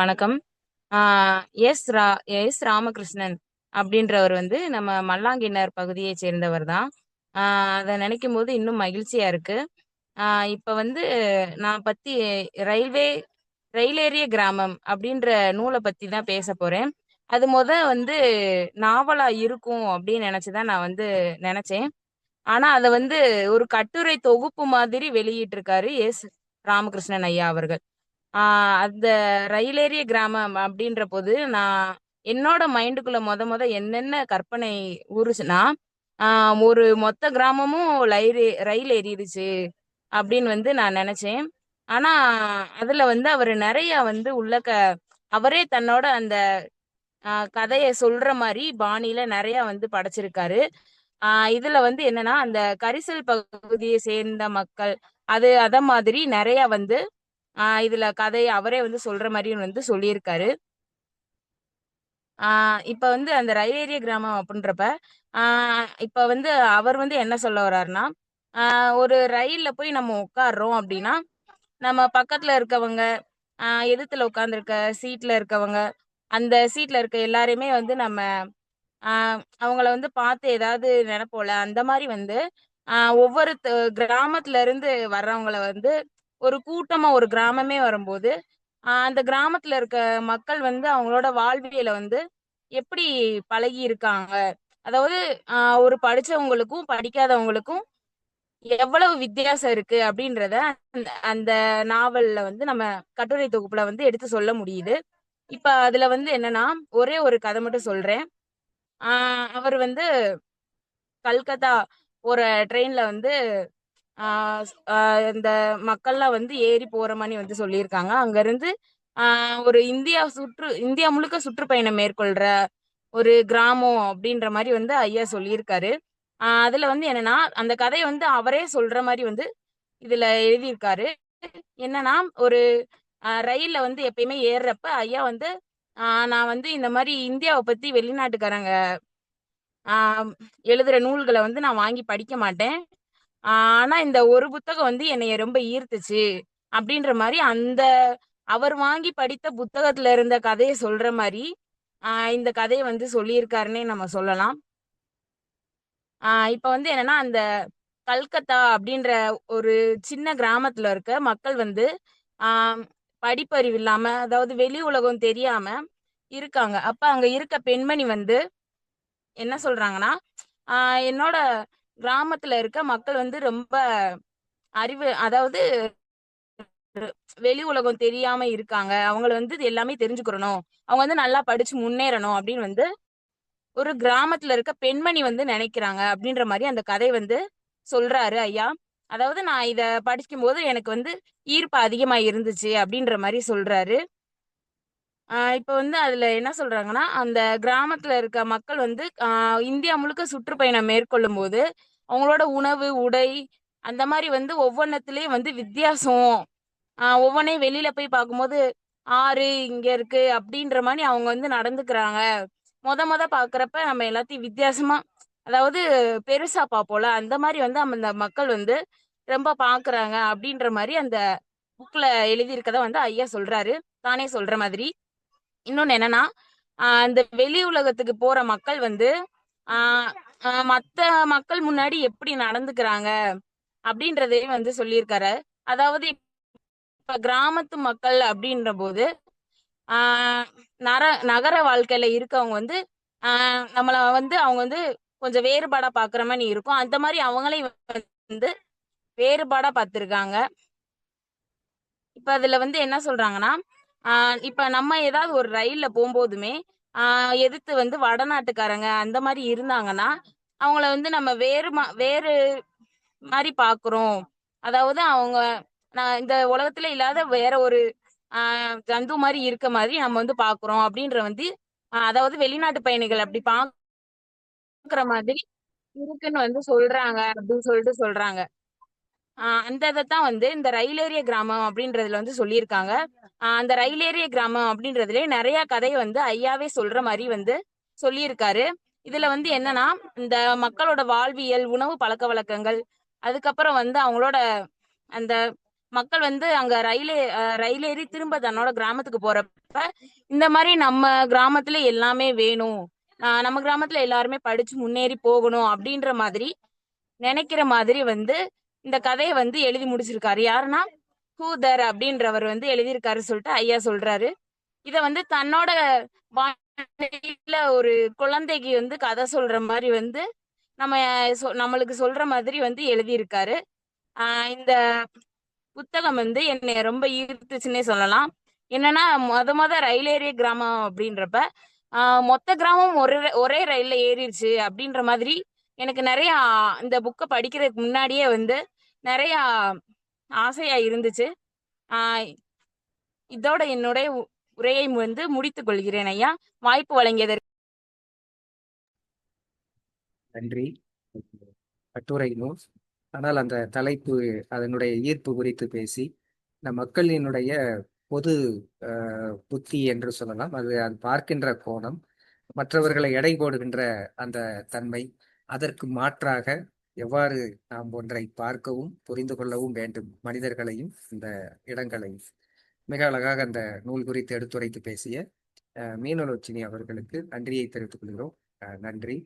வணக்கம். எஸ் ரா எஸ் ராமகிருஷ்ணன் அப்படின்றவர் வந்து நம்ம மல்லாங்கிணர் பகுதியை சேர்ந்தவர் தான். அதை நினைக்கும் போது இன்னும் மகிழ்ச்சியா இருக்கு. இப்போ இப்ப வந்து நான் பத்தி ரயில்வே ரயில் ஏறிய கிராமம் அப்படின்ற நூலை பத்தி தான் பேச போறேன். அது முத வந்து நாவலா இருக்கும் அப்படின்னு நினைச்சுதான் நான் வந்து நினைச்சேன். ஆனா அதை வந்து ஒரு கட்டுரை தொகுப்பு மாதிரி வெளியிட்டிருக்காரு எஸ் ராமகிருஷ்ணன் ஐயா அவர்கள். ஆஹ் அந்த ரயிலேறிய கிராமம் அப்படின்ற போது நான் என்னோட மைண்டுக்குள்ள மொத மொத என்னென்ன கற்பனை ஊறுச்சுன்னா ஆஹ் ஒரு மொத்த கிராமமும் ரயில் ரயில் ஏறிடுச்சு அப்படின்னு வந்து நான் நினைச்சேன். ஆனா அதுல வந்து அவர் நிறைய வந்து உள்ளக்க அவரே தன்னோட அந்த கதையை சொல்ற மாதிரி பாணியில நிறைய வந்து படைச்சிருக்காரு. ஆஹ் இதுல வந்து என்னன்னா அந்த கரிசல் பகுதியை சேர்ந்த மக்கள் அது அத மாதிரி நிறைய வந்து ஆஹ் இதுல கதை அவரே வந்து சொல்ற மாதிரியும் வந்து சொல்லியிருக்காரு. ஆஹ் இப்ப வந்து அந்த ரயில் கிராமம் அப்படின்றப்ப ஆஹ் இப்ப வந்து அவர் வந்து என்ன சொல்ல வர்றாருன்னா ஆஹ் ஒரு ரயில்ல போய் நம்ம உட்கார்றோம் அப்படின்னா நம்ம பக்கத்துல இருக்கவங்க ஆஹ் எதிர்த்துல உட்காந்துருக்க சீட்ல இருக்கவங்க அந்த சீட்ல இருக்க எல்லாரையுமே வந்து நம்ம ஆஹ் அவங்கள வந்து பார்த்து ஏதாவது நினைப்போல அந்த மாதிரி வந்து ஆஹ் ஒவ்வொரு கிராமத்துல இருந்து வர்றவங்கள வந்து ஒரு கூட்டமா ஒரு கிராமமே வரும்போது அந்த கிராமத்துல இருக்க மக்கள் வந்து அவங்களோட வாழ்வியல வந்து எப்படி பழகி இருக்காங்க அதாவது ஒரு படிச்சவங்களுக்கும் படிக்காதவங்களுக்கும் எவ்வளவு வித்தியாசம் இருக்கு அப்படின்றத அந்த அந்த நாவல்ல வந்து நம்ம கட்டுரை தொகுப்புல வந்து எடுத்து சொல்ல முடியுது. இப்ப அதுல வந்து என்னன்னா ஒரே ஒரு கதை மட்டும் சொல்றேன். ஆஹ் அவர் வந்து கல்கத்தா ஒரு ட்ரெயின்ல வந்து இந்த மக்கள்லாம் வந்து ஏறி போற மாதிரி வந்து சொல்லியிருக்காங்க. அங்கிருந்து ஒரு இந்தியா சுற்று இந்தியா முழுக்க சுற்றுப்பயணம் மேற்கொள்ற ஒரு கிராமம் அப்படின்ற மாதிரி வந்து ஐயா சொல்லியிருக்காரு. அதுல வந்து என்னன்னா அந்த கதையை வந்து அவரே சொல்ற மாதிரி வந்து இதுல எழுதியிருக்காரு. என்னன்னா ஒரு ரயில்ல வந்து எப்பயுமே ஏறுறப்ப ஐயா வந்து நான் வந்து இந்த மாதிரி இந்தியாவை பத்தி வெளிநாட்டுக்காரங்க ஆஹ் எழுதுற நூல்களை வந்து நான் வாங்கி படிக்க மாட்டேன். ஆனா இந்த ஒரு புத்தகம் வந்து என்னைய ரொம்ப ஈர்த்துச்சு அப்படின்ற மாதிரி அந்த அவர் வாங்கி படித்த புத்தகத்துல இருந்த கதையை சொல்ற மாதிரி ஆஹ் இந்த கதையை வந்து சொல்லியிருக்காருன்னே நம்ம சொல்லலாம். ஆஹ் இப்ப வந்து என்னன்னா அந்த கல்கத்தா அப்படின்ற ஒரு சின்ன கிராமத்துல இருக்க மக்கள் வந்து ஆஹ் படிப்பறிவு இல்லாம அதாவது வெளி உலகம் தெரியாம இருக்காங்க. அப்ப அங்க இருக்க பெண்மணி வந்து என்ன சொல்றாங்கன்னா ஆஹ் என்னோட கிராமத்துல இருக்க மக்கள் வந்து ரொம்ப அறிவு அதாவது வெளி உலகம் தெரியாம இருக்காங்க. அவங்கள வந்து இது எல்லாமே தெரிஞ்சுக்கிறணும். அவங்க வந்து நல்லா படிச்சு முன்னேறணும் அப்படின்னு வந்து ஒரு கிராமத்துல இருக்க பெண்மணி வந்து நினைக்கிறாங்க அப்படின்ற மாதிரி அந்த கதை வந்து சொல்றாரு ஐயா. அதாவது நான் இத படிக்கும் போது எனக்கு வந்து ஈர்ப்பு அதிகமா இருந்துச்சு அப்படின்ற மாதிரி சொல்றாரு. ஆஹ் இப்ப வந்து அதுல என்ன சொல்றாங்கன்னா அந்த கிராமத்துல இருக்க மக்கள் வந்து ஆஹ் இந்தியா முழுக்க சுற்றுப்பயணம் மேற்கொள்ளும் போது அவங்களோட உணவு உடை அந்த மாதிரி வந்து ஒவ்வொன்றத்துலயும் வந்து வித்தியாசம். ஆஹ் ஒவ்வொன்றையும் வெளியில போய் பார்க்கும்போது ஆறு இங்க இருக்கு அப்படின்ற மாதிரி அவங்க வந்து நடந்துக்கிறாங்க. மொத மொத பாக்குறப்ப நம்ம எல்லாத்தையும் வித்தியாசமா அதாவது பெருசா பார்ப்போம்ல அந்த மாதிரி வந்து அந்த மக்கள் வந்து ரொம்ப பாக்குறாங்க அப்படின்ற மாதிரி அந்த புக்ல எழுதியிருக்கத வந்து ஐயா சொல்றாரு. தானே சொல்ற மாதிரி. இன்னொன்னு என்னன்னா அந்த வெளி உலகத்துக்கு போற மக்கள் வந்து ஆஹ் மத்த மக்கள் முன்னாடி எப்படி நடந்துக்கிறாங்க அப்படின்றதே வந்து சொல்லியிருக்காரு. அதாவது இப்ப கிராமத்து மக்கள் அப்படின்ற போது ஆஹ் நர நகர வாழ்க்கையில இருக்கவங்க வந்து ஆஹ் நம்மள வந்து அவங்க வந்து கொஞ்சம் வேறுபாடா பாக்குற மாதிரி இருக்கும். அந்த மாதிரி அவங்களையும் வந்து வேறுபாடா பார்த்திருக்காங்க இப்ப அதுல வந்து என்ன சொல்றாங்கன்னா ஆஹ் இப்ப நம்ம ஏதாவது ஒரு ரயில்ல போகும்போதுமே ஆஹ் எதிர்த்து வந்து வடநாட்டுக்காரங்க அந்த மாதிரி இருந்தாங்கன்னா அவங்கள வந்து நம்ம வேறு மா- வேறு மாதிரி பாக்குறோம். அதாவது அவங்க நான் இந்த உலகத்துல இல்லாத வேற ஒரு ஆஹ் ஜந்து மாதிரி இருக்க மாதிரி நம்ம வந்து பாக்குறோம் அப்படின்ற வந்து ஆஹ் அதாவது வெளிநாட்டு பயணிகள் அப்படி பாக்குற மாதிரி இருக்குன்னு வந்து சொல்றாங்க அப்படின்னு சொல்லிட்டு சொல்றாங்க. ஆஹ் அந்த இதைத்தான் வந்து இந்த ரயில் ஏறிய கிராமம் அப்படின்றதுல வந்து சொல்லியிருக்காங்க. ஆஹ் அந்த ரயில் ஏறிய கிராமம் அப்படின்றதுல நிறைய கதை வந்து ஐயாவே சொல்ற மாதிரி வந்து சொல்லியிருக்காரு. இதுல வந்து என்னன்னா இந்த மக்களோட வாழ்வியல் உணவு பழக்க வழக்கங்கள் அதுக்கப்புறம் வந்து அவங்களோட அந்த மக்கள் வந்து அங்க ரயில் ரயில் ஏறி திரும்ப தன்னோட கிராமத்துக்கு போறப்ப இந்த மாதிரி நம்ம கிராமத்துல எல்லாமே வேணும். நம்ம கிராமத்துல எல்லாருமே படிச்சு முன்னேறி போகணும் அப்படின்ற மாதிரி நினைக்கிற மாதிரி வந்து இந்த கதையை வந்து எழுதி முடிச்சிருக்காரு. யாருன்னா ஹூதர் அப்படின்றவர் வந்து எழுதியிருக்காரு சொல்லிட்டு ஐயா சொல்றாரு. இத வந்து தன்னோட ஒரு குழந்தைக்கு வந்து கதை சொல்ற மாதிரி வந்து நம்ம சொ- நம்மளுக்கு சொல்ற மாதிரி வந்து எழுதியிருக்காரு. ஆஹ் இந்த புத்தகம் வந்து என்னை ரொம்ப ஈர்த்துச்சுன்னே சொல்லலாம். என்னன்னா மொத மொத ரயில் ஏறிய கிராமம் அப்படின்றப்ப மொத்த கிராமம் ஒரே ஒரே ரயில்ல ஏறிடுச்சு அப்படின்ற மாதிரி எனக்கு நிறைய இந்த புக்கை படிக்கிறதுக்கு முன்னாடியே வந்து நிறைய ஆசையா இருந்துச்சு. ஆஹ் இதோட என்னுடைய உரையை வந்து முடித்துக் கொள்கிறேன் ஐயா. வாய்ப்பு வழங்கியதற்கு நன்றி. கட்டுரை நூல் ஆனால் அந்த தலைப்பு அதனுடைய ஈர்ப்பு குறித்து பேசி இந்த மக்களினுடைய பொது புத்தி என்று சொல்லலாம் அது அது பார்க்கின்ற கோணம் மற்றவர்களை எடை போடுகின்ற அந்த தன்மை அதற்கு மாற்றாக எவ்வாறு நாம் ஒன்றை பார்க்கவும் புரிந்து கொள்ளவும் வேண்டும் மனிதர்களையும் இந்த இடங்களையும். மிக அழகாக அந்த நூல் குறித்து எடுத்துரைத்து பேசிய மீனலோச்சினி அவர்களுக்கு நன்றியை தெரிவித்துக் கொள்கிறோம். நன்றி.